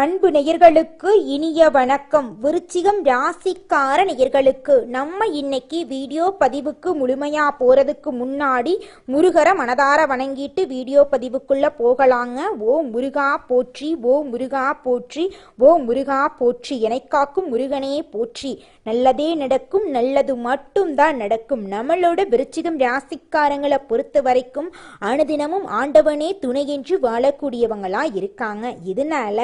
அன்பு நேயர்களுக்கு இனிய வணக்கம். விருச்சிகம் ராசிக்கார நேயர்களுக்கு நம்ம இன்னைக்கு வீடியோ பதிவுக்கு முழுமையா போறதுக்கு முன்னாடி முருகரை மனதார வணங்கிட்டு வீடியோ பதிவுக்குள்ள போகலாங்க. ஓ முருகா போற்றி ஓ முருகா போற்றி ஓ முருகா போற்றி. எனக்காக்கும் முருகனே போற்றி. நல்லதே நடக்கும் நல்லது மட்டும்தான் நடக்கும். நம்மளோட விருச்சிகம் ராசிக்காரங்களை பொறுத்த வரைக்கும் அனுதினமும் ஆண்டவனே துணை என்று வாழக்கூடியவங்களா இருக்காங்க. இதனால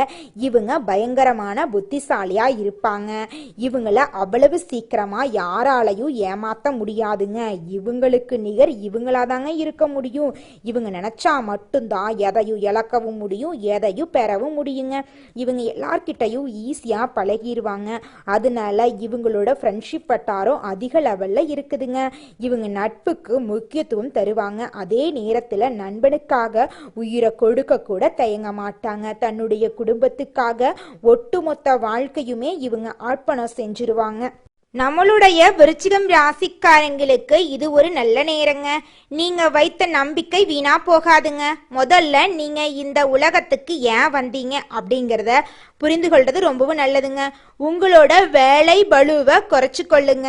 இவங்க பயங்கரமான புத்திசாலியா இருப்பாங்க. இவங்கள அவ்வளவு சீக்கிரமா யாராலையும் ஏமாத்த முடியாதுங்க. இவங்களுக்கு நிகர் இவங்களாதாங்க இருக்க முடியும். இவங்க நினைச்சா மட்டும்தான் எதையும் இழக்கவும் முடியும் எதையும் பெறவும் முடியுங்க. இவங்க எல்லார்கிட்டையும் ஈஸியா பழகிடுவாங்க அதனால இவங்களோட ஃப்ரெண்ட்ஷிப் வட்டாரம் அதிக லெவல்ல இருக்குதுங்க. இவங்க நட்புக்கு முக்கியத்துவம் தருவாங்க. அதே நேரத்துல நண்பனுக்காக உயிரை கொடுக்க கூட தயங்க மாட்டாங்க. தன்னுடைய குடும்பத்துக்காக ஒட்டுமொத்த வாழ்க்கையுமே இவங்க ஆர்ப்பணம் செஞ்சிருவாங்க. நம்மளுடைய விருச்சிகம் ராசிக்காரங்களுக்கு இது ஒரு நல்ல நேரங்க. நீங்க வைத்த நம்பிக்கை வீணா போகாதுங்க. முதல்ல நீங்க இந்த உலகத்துக்கு ஏன் வந்தீங்க அப்படிங்கிறத புரிந்து கொள்றது ரொம்பவும் நல்லதுங்க. உங்களோட வேலை பளுவை குறைச்சு கொள்ளுங்க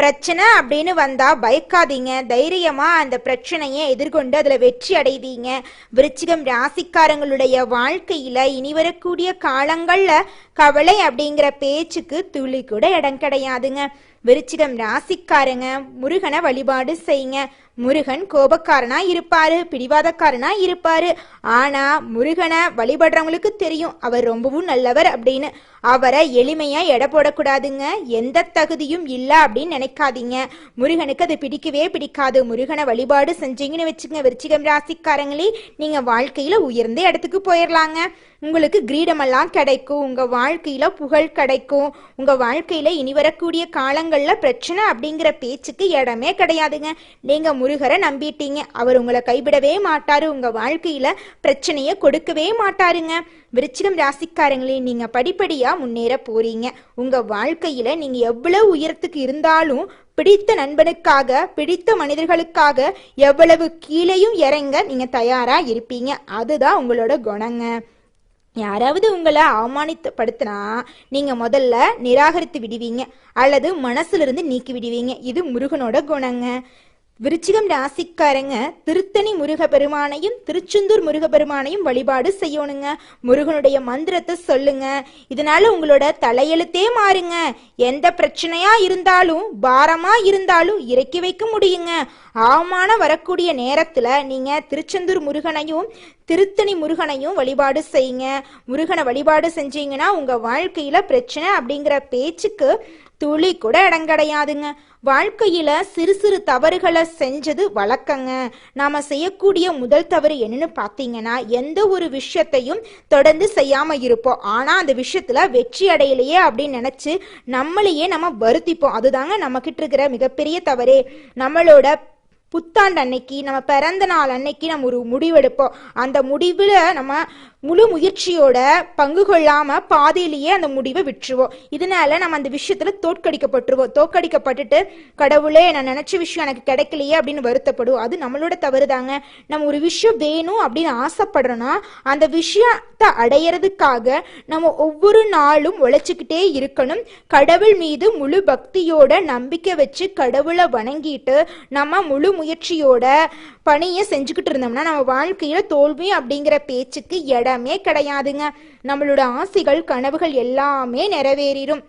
பிரச்சனை அப்படின்னு வந்தா பயக்காதீங்க. தைரியமா அந்த பிரச்சனையை எதிர்கொண்டு அதுல வெற்றி அடைவீங்க. விருச்சிகம் ராசிக்காரங்களுடைய வாழ்க்கையில இனி வரக்கூடிய காலங்கள்ல கவலை அப்படிங்கிற பேச்சுக்கு துளி கூட இடம் கிடையாதுங்க. விருச்சிகம் ராசிக்காரங்க முருகனை வழிபாடு செய்யுங்க. முருகன் கோபக்காரனா இருப்பாரு பிடிவாதக்காரனா இருப்பாரு. ஆனா முருகனை வழிபடுறவங்களுக்கு தெரியும் அவர் ரொம்பவும் நல்லவர் அப்படின்னு. அவரை எளிமையா எடை போடக்கூடாதுங்க. எந்த தகுதியும் இல்ல அப்படின்னு நினைக்காதீங்க. முருகனுக்கு அது பிடிக்கவே பிடிக்காது. முருகனை வழிபாடு செஞ்சீங்கன்னு வச்சுங்க விருச்சிகம் ராசிக்காரங்களே. நீங்க வாழ்க்கையில உயர்ந்த இடத்துக்கு போயிடலாங்க உங்களுக்கு கிரீடமெல்லாம் கிடைக்கும். உங்க வாழ்க்கையில புகழ் கிடைக்கும். உங்க வாழ்க்கையில இனி வரக்கூடிய காலங்கள்ல பிரச்சனை அப்படிங்கிற பேச்சுக்கு இடமே கிடையாதுங்க. நீங்க முருகரை நம்பிட்டீங்க. அவர் உங்களை கைவிடவே மாட்டாரு. உங்க வாழ்க்கையில பிரச்சனையை கொடுக்கவே மாட்டாருங்க. விருச்சிகம் ராசிக்காரங்களே நீங்க படிப்படியா முன்னேற போறீங்க. உங்க வாழ்க்கையில நீங்க எவ்வளவு உயரத்துக்கு இருந்தாலும் பிடித்த நண்பனுக்காக பிடித்த மனிதர்களுக்காக எவ்வளவு கீழேயும் இறங்க நீங்க தயாரா இருப்பீங்க. அதுதான் உங்களோட குணங்க. யாராவது உங்களை அவமானித்தப்படுத்தினா நீங்க முதல்ல நிராகரித்து விடுவீங்க. அல்லது மனசுல நீக்கி விடுவீங்க. இது முருகனோட குணங்க. விருச்சிகம் ராசிக்காரங்க திருத்தணி முருகபெருமானையும் திருச்செந்தூர் முருகபெருமானையும் வழிபாடு செய்யணுங்க. முருகனுடைய மந்திரத்தை சொல்லுங்க. இதனால உங்களோட தலையெழுத்தே மாறுங்க. எந்த பிரச்சனையா இருந்தாலும் பாரமா இருந்தாலும் இறக்கி வைக்க முடியுங்க. அவமானம் வரக்கூடிய நேரத்துல நீங்க திருச்செந்தூர் முருகனையும் திருத்தணி முருகனையும் வழிபாடு செய்யுங்க. முருகனை வழிபாடு செஞ்சீங்கன்னா உங்க வாழ்க்கையில பிரச்சனை அப்படிங்கிற பேச்சுக்கு துளி கூட இடம் கிடையாதுங்க வாழ்க்கையில சிறு சிறு தவறுகளை செஞ்சது வழக்கங்க. நாம செய்யக்கூடிய முதல் தவறு என்னன்னு பார்த்தீங்கன்னா எந்த ஒரு விஷயத்தையும் தொடர்ந்து செய்யாம இருப்போம். ஆனா அந்த விஷயத்துல வெற்றி அடையலையே அப்படின்னு நினைச்சு நம்மளையே நம்ம வருத்திப்போம். அதுதாங்க நம்ம கிட்ட இருக்கிற மிகப்பெரிய தவறே. நம்மளோட புத்தாண்டு அன்னைக்கு நம்ம பிறந்த நாள் அன்னைக்கு நம்ம ஒரு முடிவெடுப்போம். அந்த முடிவில் நம்ம முழு முயற்சியோட பங்கு கொள்ளாம பாதியிலேயே அந்த முடிவை விட்டுருவோம். இதனால நம்ம அந்த விஷயத்துல தோற்கடிக்கப்பட்டுருவோம். தோற்கடிக்கப்பட்டுட்டு கடவுளே நான் நினைச்ச விஷயம் எனக்கு கிடைக்கலையே அப்படின்னு வருத்தப்படுவோம். அது நம்மளோட தவறு தாங்க நம்ம ஒரு விஷயம் வேணும் அப்படின்னு ஆசைப்படுறோன்னா அந்த விஷயத்தை அடையிறதுக்காக நம்ம ஒவ்வொரு நாளும் உழைச்சிக்கிட்டே இருக்கணும். கடவுள் மீது முழு பக்தியோட நம்பிக்கை வச்சு கடவுளை வணங்கிட்டு நம்ம முழு முயற்சியோட பணியை செஞ்சுக்கிட்டு இருந்தோம்னா நம்ம வாழ்க்கையில தோல்வி அப்படிங்கிற பேச்சுக்கு இடம் கிடையாதுங்க. நம்மளோட ஆசைகள் கனவுகள் எல்லாமே நிறைவேறிடும்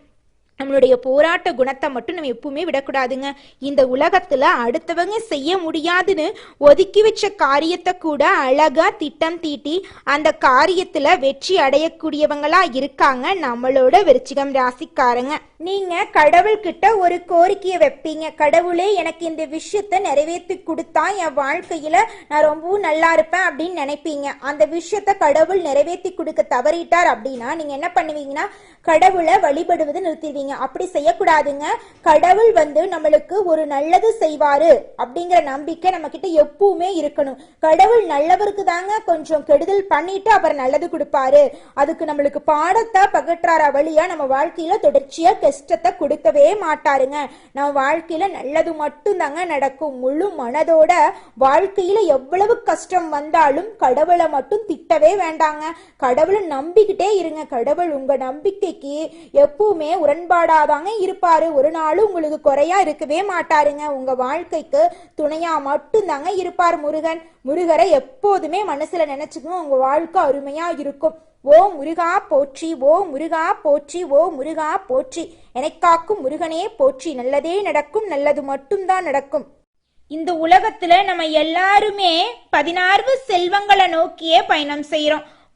நம்மளுடைய போராட்ட குணத்தை மட்டும் நம்ம எப்பவுமே விடக்கூடாதுங்க. இந்த உலகத்துல அடுத்தவங்க செய்ய முடியாதுன்னு ஒதுக்கி வச்ச காரியத்தை கூட அழகா திட்டம் தீட்டி அந்த காரியத்துல வெற்றி அடையக்கூடியவங்களா இருக்காங்க நம்மளோட விருச்சிகம் ராசிக்காரங்க. நீங்க கடவுள்கிட்ட ஒரு கோரிக்கையை வைப்பீங்க. கடவுளே எனக்கு இந்த விஷயத்த நிறைவேற்றி கொடுத்தா என் வாழ்க்கையில நான் ரொம்பவும் நல்லா இருப்பேன் அப்படின்னு நினைப்பீங்க. அந்த விஷயத்த கடவுள் நிறைவேற்றி கொடுக்க தவறிட்டார் அப்படின்னா நீங்க என்ன பண்ணுவீங்கன்னா கடவுளை வழிபடுவது நிறுத்திடுவீங்க. இருந்தீங்க அப்படி செய்யக்கூடாதுங்க. கடவுள் வந்து நம்மளுக்கு ஒரு நல்லது செய்வாரு அப்படிங்கிற நம்பிக்கை நம்ம கிட்ட எப்பவுமே இருக்கணும். கடவுள் நல்லவருக்கு தாங்க கொஞ்சம் கெடுதல் பண்ணிட்டு அப்புறம் நல்லது கொடுப்பாரு. அதுக்கு நம்மளுக்கு பாடத்தை பகற்றாரா வழியா நம்ம வாழ்க்கையில தொடர்ச்சியா கஷ்டத்தை கொடுக்கவே மாட்டாருங்க. நம்ம வாழ்க்கையில நல்லது மட்டும் தாங்க நடக்கும். முழு மனதோட வாழ்க்கையில எவ்வளவு கஷ்டம் வந்தாலும் கடவுளை மட்டும் திட்டவே வேண்டாங்க. கடவுளை நம்பிக்கிட்டே இருங்க. கடவுள் உங்க நம்பிக்கைக்கு எப்பவுமே பாடாதாங்க இருப்பாரு. ஒரு நாளும் உங்களுக்கு குறையா இருக்கவே மாட்டாருங்க. உங்க வாழ்க்கைக்கு துணையா மட்டும்தாங்க இருப்பார் முருகன். முருகரை எப்போதுமே மனசுல நினைச்சுக்கணும். உங்க வாழ்க்கை அருமையா இருக்கும். ஓ முருகா போற்றி ஓ முருகா போற்றி ஓ முருகா போற்றி. எனக்காக்கும் முருகனே போற்றி. நல்லதே நடக்கும் நல்லது மட்டும்தான் நடக்கும். இந்த உலகத்துல நம்ம எல்லாருமே பதினாறு செல்வங்களை நோக்கியே பயணம் செய்யறோம்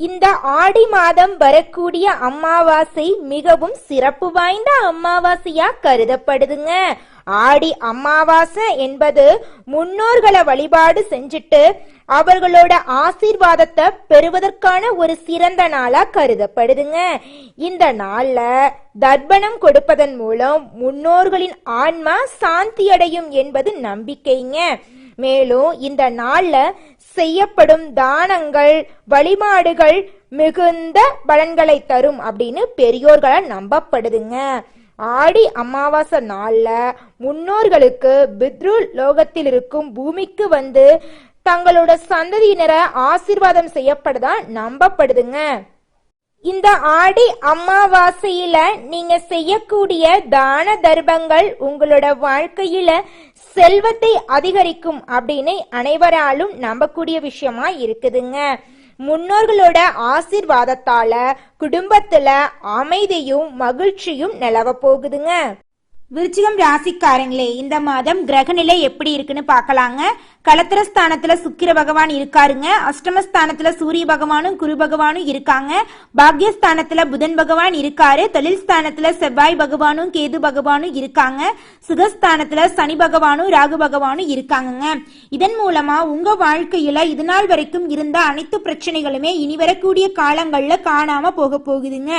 இந்த ஆடி மாதம் வரக்கூடிய அமாவாசை மிகவும் சிறப்பு வாய்ந்த அமாவாசையா கருதப்படுதுங்க. ஆடி அமாவாசை என்பது முன்னோர்களை வழிபாடு செஞ்சுட்டு அவர்களோட ஆசீர்வாதத்தை பெறுவதற்கான ஒரு சிறந்த நாளா கருதப்படுதுங்க. இந்த நாள்ல தர்ப்பணம் கொடுப்பதன் மூலம் முன்னோர்களின் ஆன்மா சாந்தி அடையும் என்பது நம்பிக்கைங்க. மேலும் இந்த நாள்ல செய்யப்படும் தானங்கள் வழிபாடுகள் மிகுந்த பலன்களை தரும் அப்படின்னு பெரியோர்களால் நம்பப்படுதுங்க. ஆடி அமாவாசை நாள்ல முன்னோர்களுக்கு பித்ரு லோகத்தில் இருக்கும் பூமிக்கு வந்து தங்களோட சந்ததியினரை ஆசீர்வாதம் செய்யப்படுதா நம்பப்படுதுங்க. இந்த ஆடி அமாவாசையில நீங்க செய்யக்கூடிய தான தர்மங்கள் உங்களோட வாழ்க்கையில செல்வத்தை அதிகரிக்கும் அப்படின்னு அனைவராலும் நம்பக்கூடிய விஷயமா இருக்குதுங்க. முன்னோர்களோட ஆசிர்வாதத்தால குடும்பத்துல அமைதியும் மகிழ்ச்சியும் நிலவ போகுதுங்க. விருச்சிகம் ராசிக்காரங்களே இந்த மாதம் கிரகநிலை எப்படி இருக்குன்னு பார்க்கலாங்க. கலத்திரஸ்தானத்துல சுக்கிர பகவான் இருக்காருங்க. அஷ்டமஸ்தானத்துல சூரிய பகவானும் குரு பகவானும் இருக்காங்க. பாக்யஸ்தானத்துல புதன் பகவான் இருக்காரு. தொழில் ஸ்தானத்துல செவ்வாய் பகவானும் கேது பகவானும் இருக்காங்க. சுகஸ்தானத்துல சனி பகவானும் ராகு பகவானும் இருக்காங்கங்க. இதன் மூலமா உங்க வாழ்க்கையில இது நாள் வரைக்கும் இருந்த அனைத்து பிரச்சனைகளுமே இனி வரக்கூடிய காலங்கள்ல காணாம போக போகுதுங்க.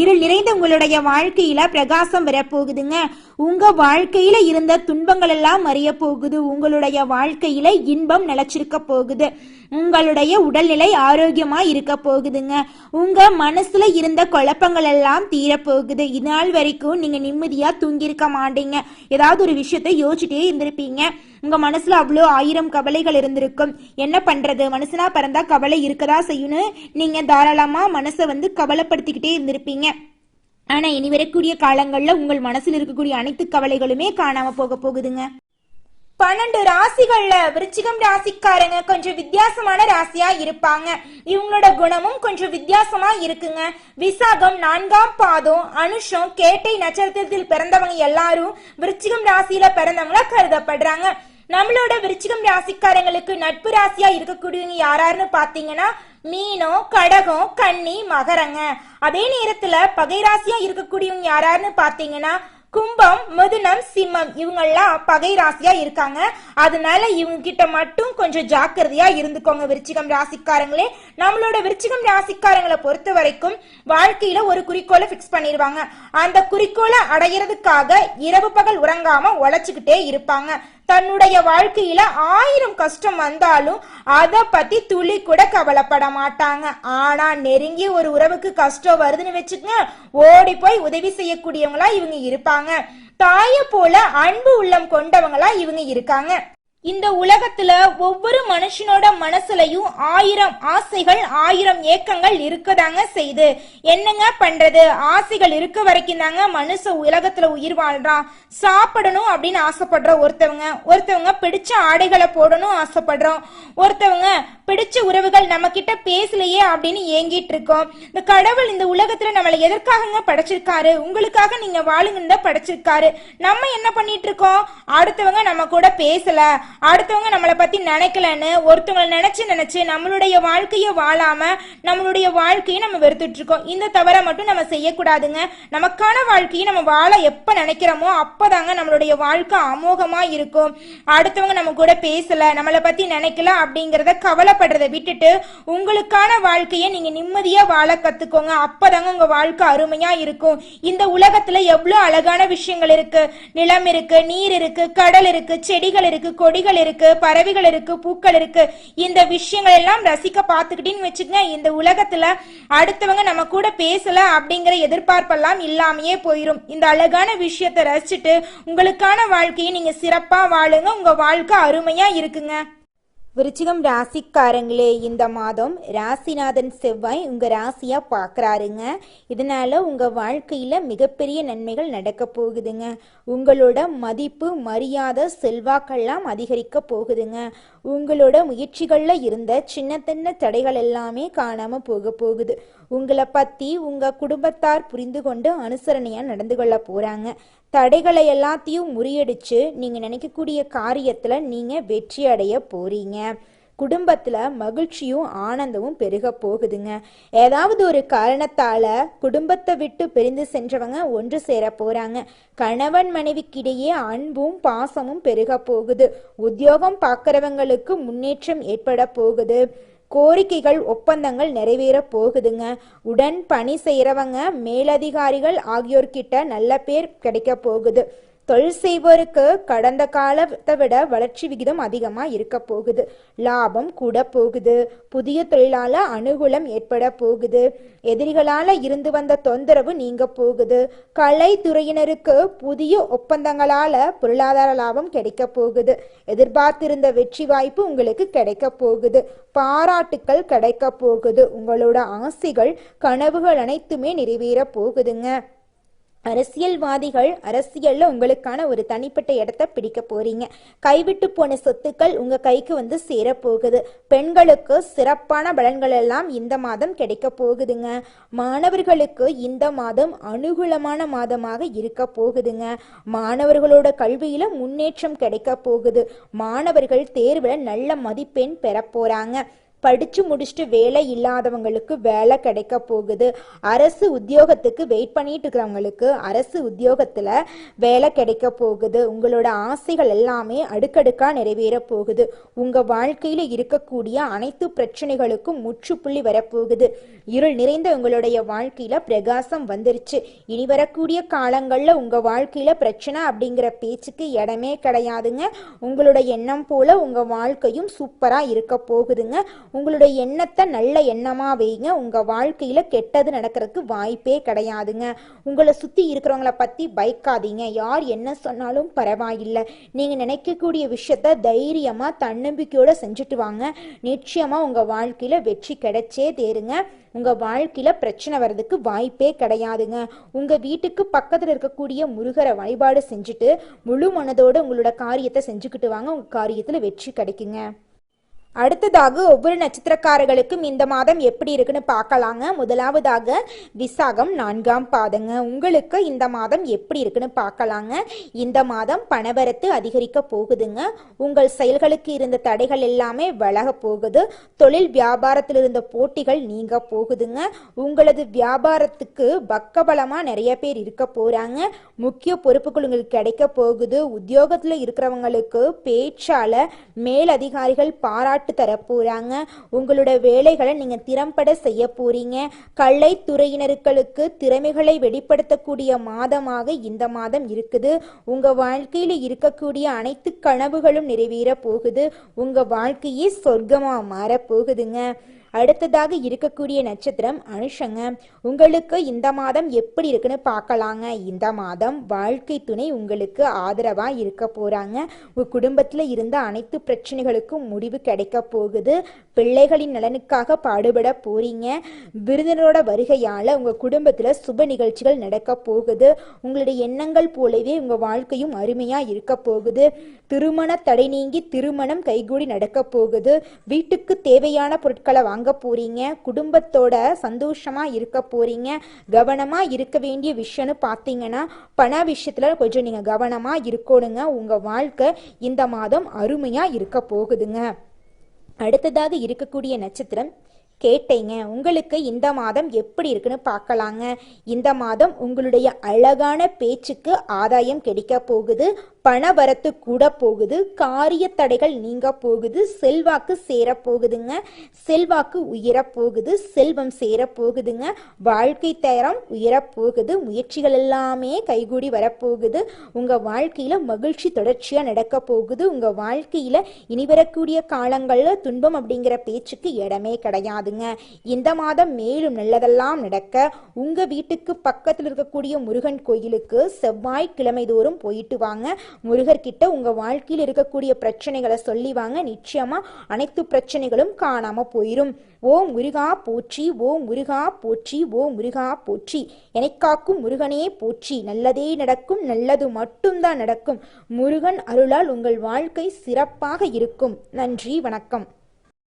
இருள் நிறைந்த உங்களுடைய வாழ்க்கையில பிரகாசம் வரப்போகுதுங்க. உங்க வாழ்க்கையில இருந்த துன்பங்கள் எல்லாம் மறைய போகுது உங்களுடைய வாழ்க்கையில இன்பம் நிலச்சிருக்க போகுது. உங்களுடைய உடல்நிலை ஆரோக்கியமா இருக்க போகுதுங்க. உங்க மனசுல இருந்த குழப்பங்கள் எல்லாம் தீரப்போகுது. இந்நாள் வரைக்கும் நீங்க நிம்மதியா தூங்கியிருக்க மாட்டீங்க. ஏதாவது ஒரு விஷயத்த யோசிச்சுட்டே இருந்திருப்பீங்க. உங்க மனசுல அவ்வளோ ஆயிரம் கவலைகள் இருந்திருக்கும். என்ன பண்றது? மனுஷனா பிறந்தா கவலை இருக்கதா செய்யணும் நீங்க தாராளமா மனசை வந்து கவலைப்படுத்திக்கிட்டே இருந்திருப்பீங்க. ஆனா இனி வரக்கூடிய காலங்கள்ல உங்கள் மனசில் இருக்கக்கூடிய அனைத்து கவலைகளுமே காணாம போக போகுதுங்க. பன்னெண்டு ராசிகள்ல விருச்சிகம் ராசிக்காரங்க கொஞ்சம் வித்தியாசமான ராசியா இருப்பாங்க. இவங்களோட குணமும் கொஞ்சம் வித்தியாசமா இருக்குங்க. விசாகம் நான்காம் பாதம் அனுஷம் கேட்டை நட்சத்திரத்தில் பிறந்தவங்க எல்லாரும் விருச்சிகம் ராசியில பிறந்தவங்களா கருதப்படுறாங்க. நம்மளோட விருச்சிகம் ராசிக்காரங்களுக்கு நட்பு ராசியா இருக்கக்கூடியவங்க யாராருன்னு பாத்தீங்கன்னா மீனம் கடகம் கன்னி மகரங்க. அதே நேரத்துல பகை ராசியா இருக்கக்கூடியவங்க யாராருன்னு பாத்தீங்கன்னா கும்பம் மிதுனம் சிம்மம் இவங்கெல்லாம் பகை ராசியா இருக்காங்க. அதனால இவங்க கிட்ட மட்டும் கொஞ்சம் ஜாக்கிரதையா இருந்துக்கோங்க விருச்சிகம் ராசிக்காரங்களே. நம்மளோட விருச்சிகம் ராசிக்காரங்களை பொறுத்த வரைக்கும் வாழ்க்கையில ஒரு குறிக்கோளை ஃபிக்ஸ் பண்ணிடுவாங்க அந்த குறிக்கோளை அடையிறதுக்காக இரவு பகல் உறங்காம உழைச்சுக்கிட்டே இருப்பாங்க. தன்னுடைய வாழ்க்கையில ஆயிரம் கஷ்டம் வந்தாலும் அதை பத்தி துளி கூட கவலைப்பட மாட்டாங்க. ஆனா நெருங்கி ஒரு உறவுக்கு கஷ்டம் வருதுன்னு வச்சுக்கங்க ஓடி போய் உதவி செய்யக்கூடியவங்களா இவங்க இருப்பாங்க. தாய போல அன்பு உள்ளம் கொண்டவங்களா இவங்க இருக்காங்க. இந்த உலகத்துல ஒவ்வொரு மனுஷனோட மனசுலயும் ஆயிரம் ஆசைகள் ஆயிரம் ஏக்கங்கள் இருக்கதாங்க செய்து. என்னங்க பண்றது? ஆசைகள் இருக்க வரைக்கும் தாங்க மனுஷ உலகத்துல உயிர் வாழ்றான். சாப்பிடணும் அப்படின்னு ஆசைப்படுற ஒருத்தவங்க ஒருத்தவங்க பிடிச்ச ஆடைகளை போடணும் ஆசைப்படுறோம். ஒருத்தவங்க பிடிச்ச உறவுகள் நம்ம கிட்ட பேசலையே அப்படின்னு ஏங்கிட்டு இருக்கோம் இந்த கடவுள் இந்த உலகத்துல நம்மளை எதற்காகங்க படைச்சிருக்காரு? உங்களுக்காக நீங்க வாழுங்கன்னு தான் படைச்சிருக்காரு. நம்ம என்ன பண்ணிட்டு இருக்கோம் அடுத்தவங்க நம்ம கூட பேசல. அடுத்தவங்க நம்மளை பத்தி நினைக்கலன்னு ஒருத்தவங்களை நினைச்சு நினைச்சு நம்மளுடைய வாழ்க்கைய வாழாம நம்மளுடைய வாழ்க்கையை நம்ம வெறுத்துட்டு இருக்கோம். இந்த தவறை மட்டும் நம்ம செய்யக்கூடாதுங்க. நமக்கான வாழ்க்கையை நம்ம வாழ எப்ப நினைக்கிறோமோ அப்பதாங்க நம்மளுடைய வாழ்க்கை அமோகமா இருக்கும். அடுத்தவங்க நம்ம கூட பேசல நம்மளை பத்தி நினைக்கல அப்படிங்கறத கவலைப்படுறதை விட்டுட்டு உங்களுக்கான வாழ்க்கையை நீங்க நிம்மதியா வாழ கத்துக்கோங்க. அப்பதாங்க உங்க வாழ்க்கை அருமையா இருக்கும். இந்த உலகத்துல எவ்வளவு அழகான விஷயங்கள் இருக்கு. நிலம் இருக்கு நீர் இருக்கு கடல் இருக்கு செடிகள் இருக்கு கொடிகள் இருக்கு பறவைகள் இருக்கு பூக்கள் இருக்கு. இந்த விஷயங்கள் எல்லாம் ரசிக்க பார்த்துக்கிட்டேன்னு வச்சுக்கங்க. இந்த உலகத்துல அடுத்தவங்க நம்ம கூட பேசல அப்படிங்கிற எதிர்பார்ப்பெல்லாம் இல்லாமையே போயிடும் இந்த அழகான விஷயத்தை ரசிச்சுட்டு உங்களுக்கான வாழ்க்கையை நீங்க சிறப்பா வாழுங்க. உங்க வாழ்க்கை அருமையா இருக்குங்க. விருச்சிகம் ராசிக்காரங்களே இந்த மாதம் ராசிநாதன் செவ்வாய் உங்க ராசியா பார்க்குறாருங்க இதனால உங்க வாழ்க்கையில மிகப்பெரிய நன்மைகள் நடக்க போகுதுங்க. உங்களோட மதிப்பு மரியாதை செல்வாக்கெல்லாம் அதிகரிக்க போகுதுங்க. உங்களோட முயற்சிகளில் இருந்த சின்ன சின்ன தடைகள் எல்லாமே காணாம போக போகுது. உங்களை பத்தி உங்க குடும்பத்தார் புரிந்து கொண்டு அனுசரணையா நடந்து கொள்ள போறாங்க. தடைகளை எல்லாத்தையும் முறியடிச்சு நீங்க நினைக்கக்கூடிய காரியத்துல நீங்க வெற்றி அடைய போறீங்க. குடும்பத்தில் மகிழ்ச்சியும் ஆனந்தமும் பெருக போகுதுங்க. ஏதாவது ஒரு காரணத்தால குடும்பத்தை விட்டு பிரிந்து சென்றவங்க ஒன்று சேர போறாங்க. கணவன் மனைவிக்கிடையே அன்பும் பாசமும் பெருக போகுது. உத்தியோகம் பார்க்குறவங்களுக்கு முன்னேற்றம் ஏற்பட போகுது. கோரிக்கைகள் ஒப்பந்தங்கள் நிறைவேற போகுதுங்க. உடன் பணி செய்கிறவங்க மேலதிகாரிகள் ஆகியோர்கிட்ட நல்ல பேர் கிடைக்க போகுது. தொழில் செய்வோருக்கு கடந்த காலத்தை விட வளர்ச்சி விகிதம் அதிகமாக இருக்க போகுது. லாபம் கூட போகுது. புதிய தொழிலால அனுகூலம் ஏற்பட போகுது. எதிரிகளால இருந்து வந்த தொந்தரவு நீங்க போகுது. கலைத்துறையினருக்கு புதிய ஒப்பந்தங்களால பொருளாதார லாபம் கிடைக்க போகுது. எதிர்பார்த்திருந்த வெற்றி வாய்ப்பு உங்களுக்கு கிடைக்க போகுது. பாராட்டுக்கள் கிடைக்க போகுது. உங்களோட ஆசைகள் கனவுகள் அனைத்துமே நிறைவேற போகுதுங்க. அரசியல்வாதிகள் அரசியல்ல உங்களுக்கான ஒரு தனிப்பட்ட இடத்த பிடிக்க போறீங்க. கைவிட்டு போன சொத்துக்கள் உங்க கைக்கு வந்து சேரப்போகுது போகுது. பெண்களுக்கு சிறப்பான பலன்கள் எல்லாம் இந்த மாதம் கிடைக்க போகுதுங்க. மாணவர்களுக்கு இந்த மாதம் அனுகூலமான மாதமாக இருக்க போகுதுங்க. மாணவர்களோட கல்வியில முன்னேற்றம் கிடைக்க போகுது. மாணவர்கள் தேர்வுல நல்ல மதிப்பெண் பெற போறாங்க. படிச்சு முடிச்சுட்டு வேலை இல்லாதவங்களுக்கு வேலை கிடைக்க போகுது. அரசு உத்தியோகத்துக்கு வெயிட் பண்ணிட்டு இருக்கிறவங்களுக்கு அரசு உத்தியோகத்துல வேலை கிடைக்க போகுது. உங்களோட ஆசைகள் எல்லாமே அடுக்கடுக்கா நிறைவேற போகுது. உங்க வாழ்க்கையில இருக்கக்கூடிய அனைத்து பிரச்சனைகளுக்கும் முற்றுப்புள்ளி வரப்போகுது. இருள் நிறைந்த உங்களுடைய வாழ்க்கையில பிரகாசம் வந்துருச்சு. இனி வரக்கூடிய காலங்கள்ல உங்க வாழ்க்கையில பிரச்சனை அப்படிங்கிற பேச்சுக்கு இடமே கிடையாதுங்க. உங்களோட எண்ணம் போல உங்க வாழ்க்கையும் சூப்பரா இருக்க போகுதுங்க. உங்களுடைய எண்ணத்தை நல்ல எண்ணமாக வைங்க. உங்கள் வாழ்க்கையில் கெட்டது நடக்கிறதுக்கு வாய்ப்பே கிடையாதுங்க. உங்களை சுற்றி இருக்கிறவங்கள பற்றி பயக்காதீங்க. யார் என்ன சொன்னாலும் பரவாயில்லை. நீங்கள் நினைக்கக்கூடிய விஷயத்த தைரியமாக தன்னம்பிக்கையோடு செஞ்சுட்டு வாங்க. நிச்சயமாக உங்கள் வாழ்க்கையில் வெற்றி கிடைச்சே தேருங்க. உங்கள் வாழ்க்கையில் பிரச்சனை வர்றதுக்கு வாய்ப்பே கிடையாதுங்க. உங்கள் வீட்டுக்கு பக்கத்தில் இருக்கக்கூடிய முருகரை வழிபாடு செஞ்சுட்டு முழு மனதோடு உங்களோட காரியத்தை செஞ்சுக்கிட்டு வாங்க. உங்கள் காரியத்தில் வெற்றி கிடைக்குங்க. அடுத்ததாக ஒவ்வொரு நட்சத்திரக்காரர்களுக்கும் இந்த மாதம் எப்படி இருக்குன்னு பார்க்கலாங்க. முதலாவதாக விசாகம் நான்காம் பாதங்க. உங்களுக்கு இந்த மாதம் எப்படி இருக்குன்னு பார்க்கலாங்க. இந்த மாதம் பணவரத்து அதிகரிக்க போகுதுங்க. உங்கள் செயல்களுக்கு இருந்த தடைகள் எல்லாமே விலக போகுது. தொழில் வியாபாரத்தில் இருந்த போட்டிகள் நீங்க போகுதுங்க. உங்களது வியாபாரத்துக்கு பக்கபலமாக நிறைய பேர் இருக்க போறாங்க. முக்கிய பொறுப்புகள் உங்களுக்கு கிடைக்க போகுது. உத்தியோகத்தில் இருக்கிறவங்களுக்கு பேச்சால மேலதிகாரிகள் பாராட்டு தர போறாங்க உங்களோட வேலைகளை நீங்க திறம்பட செய்ய போறீங்க. கலைத்துறையினர்களுக்கு திறமைகளை வெளிப்படுத்தக்கூடிய மாதமாக இந்த மாதம் இருக்குது. உங்க வாழ்க்கையில இருக்கக்கூடிய அனைத்து கனவுகளும் நிறைவேற போகுது. உங்க வாழ்க்கையே சொர்க்கமா மாறப்போகுதுங்க அடுத்ததாக இருக்கக்கூடிய நட்சத்திரம் அனுஷங்க. உங்களுக்கு இந்த மாதம் எப்படி இருக்குன்னு பார்க்கலாங்க. இந்த மாதம் வாழ்க்கை துணை உங்களுக்கு ஆதரவாக இருக்க போகிறாங்க உங்கள் குடும்பத்தில் இருந்த அனைத்து பிரச்சனைகளுக்கும் முடிவு கிடைக்க போகுது. பிள்ளைகளின் நலனுக்காக பாடுபட போகிறீங்க விருந்தினரோட வருகையால் உங்கள் குடும்பத்தில் சுப நிகழ்ச்சிகள் நடக்க போகுது. உங்களுடைய எண்ணங்கள் போலவே உங்கள் வாழ்க்கையும் அருமையாக இருக்க போகுது. திருமண தடை நீங்கி திருமணம் கைகூடி நடக்க போகுது. வீட்டுக்கு தேவையான பொருட்களை வாங்க போறீங்க குடும்பத்தோட சந்தோஷமா இருக்க போறீங்க கவனமா இருக்க வேண்டிய விஷயம்னு பார்த்தீங்கன்னா பண விஷயத்துல கொஞ்சம் நீங்க கவனமா இருக்கணுங்க. உங்க வாழ்க்கை இந்த மாதம் அருமையா இருக்க போகுதுங்க. அடுத்ததாக இருக்கக்கூடிய நட்சத்திரம் கேட்டேங்க. உங்களுக்கு இந்த மாதம் எப்படி இருக்குன்னு பார்க்கலாங்க இந்த மாதம் உங்களுடைய அழகான பேச்சுக்கு ஆதாயம் கிடைக்க போகுது. பண வரத்து கூட போகுது காரிய தடைகள் நீங்க போகுது செல்வாக்கு சேர போகுதுங்க. செல்வாக்கு உயர போகுது செல்வம் சேர போகுதுங்க. வாழ்க்கை தரம் உயர போகுது முயற்சிகள் எல்லாமே கைகூடி வரப்போகுது உங்க வாழ்க்கையில மகிழ்ச்சி தொடர்ச்சியா நடக்க போகுது. உங்க வாழ்க்கையில இனி வரக்கூடிய காலங்கள்ல துன்பம் அப்படிங்கிற பேச்சுக்கு இடமே கிடையாதுங்க. இந்த மாதம் மேலும் நல்லதெல்லாம் நடக்க உங்க வீட்டுக்கு பக்கத்தில் இருக்கக்கூடிய முருகன் கோயிலுக்கு செவ்வாய் கிழமை தோறும் போயிட்டு வாங்க. முருகர்கிட்ட உங்க வாழ்க்கையில் இருக்கக்கூடிய பிரச்சனைகளை சொல்லி வாங்க. நிச்சயமா அனைத்து பிரச்சனைகளும் காணாம போயிரும். ஓ முருகா போற்றி ஓ முருகா போற்றி ஓ முருகா போற்றி. எனக்காக்கும் முருகனே போற்றி. நல்லதே நடக்கும் நல்லது மட்டும்தான் நடக்கும். முருகன் அருளால் உங்கள் வாழ்க்கை சிறப்பாக இருக்கும். நன்றி வணக்கம்.